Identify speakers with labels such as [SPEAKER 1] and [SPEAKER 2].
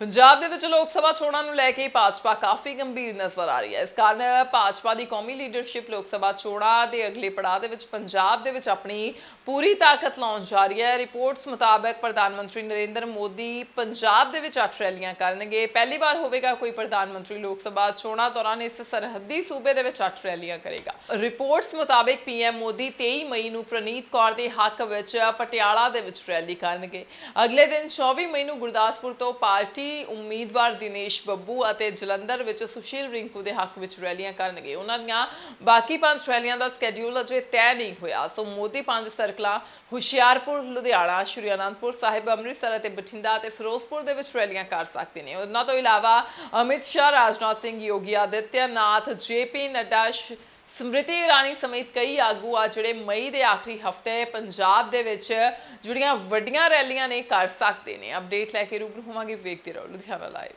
[SPEAKER 1] ਪੰਜਾਬ ਦੇ ਵਿੱਚ ਲੋਕ ਸਭਾ ਚੋਣਾਂ ਨੂੰ ਲੈ ਕੇ ਭਾਜਪਾ ਕਾਫੀ ਗੰਭੀਰ ਨਜ਼ਰ ਆ ਰਹੀ ਹੈ। ਇਸ ਕਾਰਨ ਭਾਜਪਾ ਦੀ ਕੌਮੀ ਲੀਡਰਸ਼ਿਪ ਲੋਕ ਸਭਾ ਚੋਣਾਂ ਦੇ ਅਗਲੇ ਪੜਾਅ ਦੇ ਵਿੱਚ ਪੰਜਾਬ ਦੇ ਵਿੱਚ ਆਪਣੀ ਪੂਰੀ ਤਾਕਤ ਲਾਉਣ ਜਾ ਰਹੀ ਹੈ। ਰਿਪੋਰਟਸ ਮੁਤਾਬਕ ਪ੍ਰਧਾਨ ਮੰਤਰੀ ਨਰਿੰਦਰ ਮੋਦੀ ਪੰਜਾਬ ਦੇ ਵਿੱਚ ਅੱਠ ਰੈਲੀਆਂ ਕਰਨਗੇ। ਪਹਿਲੀ ਵਾਰ ਹੋਵੇਗਾ ਕੋਈ ਪ੍ਰਧਾਨ ਮੰਤਰੀ ਲੋਕ ਸਭਾ ਚੋਣਾਂ ਦੌਰਾਨ ਇਸ ਸਰਹੱਦੀ ਸੂਬੇ ਦੇ ਵਿੱਚ ਅੱਠ ਰੈਲੀਆਂ ਕਰੇਗਾ। ਰਿਪੋਰਟਸ ਮੁਤਾਬਕ ਪੀਐਮ ਮੋਦੀ 23 ਮਈ ਨੂੰ ਪ੍ਰਨੀਤ ਕੌਰ ਦੇ ਹੱਕ ਵਿੱਚ ਪਟਿਆਲਾ ਦੇ ਵਿੱਚ ਰੈਲੀ ਕਰਨਗੇ। ਅਗਲੇ ਦਿਨ 24 ਮਈ ਨੂੰ ਗੁਰਦਾਸਪੁਰ ਤੋਂ ਪਾਰਟੀ ਉਮੀਦਵਾਰ ਦਿਨੇਸ਼ ਬੱਬੂ ਅਤੇ ਜਲੰਧਰ ਵਿੱਚ ਸੁਸ਼ੀਲ ਰਿੰਕੂ ਦੇ ਹੱਕ ਵਿੱਚ ਰੈਲੀਆਂ ਕਰਨਗੇ। ਉਹਨਾਂ ਦੀਆਂ ਬਾਕੀ ਪੰਜ ਰੈਲੀਆਂ ਦਾ ਸਕੇਡਿਊਲ ਅਜੇ ਤੈਅ ਨਹੀਂ ਹੋਇਆ। ਸੋ ਮੋਦੀ ਪੰਜ ਸਰਕਲਾਂ, ਹੁਸ਼ਿਆਰਪੁਰ, ਲੁਧਿਆਣਾ ਸ਼੍ਰੀ ਅਨੰਦਪੁਰ ਸਾਹਿਬ, ਅੰਮ੍ਰਿਤਸਰ ਅਤੇ ਬਠਿੰਡਾ ਅਤੇ ਫਿਰੋਜ਼ਪੁਰ ਦੇ ਵਿੱਚ ਰੈਲੀਆਂ ਕਰ ਸਕਦੇ ਨੇ। ਉਹਨਾਂ ਤੋਂ ਇਲਾਵਾ ਅਮਿਤ ਸ਼ਾਹ, ਰਾਜਨਾਥ ਸਿੰਘ, ਯੋਗੀ ਆਦਿੱਤਿਆਨਾਥ ਜੇਪੀ ਨੱਡਾ ਸਮ੍ਰਿਤੀ ਇਰਾਨੀ ਸਮੇਤ ਕਈ ਆਗੂ ਆ ਜਿਹੜੇ ਮਈ ਦੇ ਆਖਰੀ ਹਫ਼ਤੇ ਪੰਜਾਬ ਦੇ ਵਿੱਚ ਜਿਹੜੀਆਂ ਵੱਡੀਆਂ ਰੈਲੀਆਂ ਨੇ ਕਰ ਸਕਦੇ ਨੇ। ਅਪਡੇਟ ਲੈ ਕੇ ਰੂਬਰੂ ਹੋਵਾਂਗੇ ਵੇਖਦੇ ਰਹੋ ਲੁਧਿਆਣਾ ਲਾਈਵ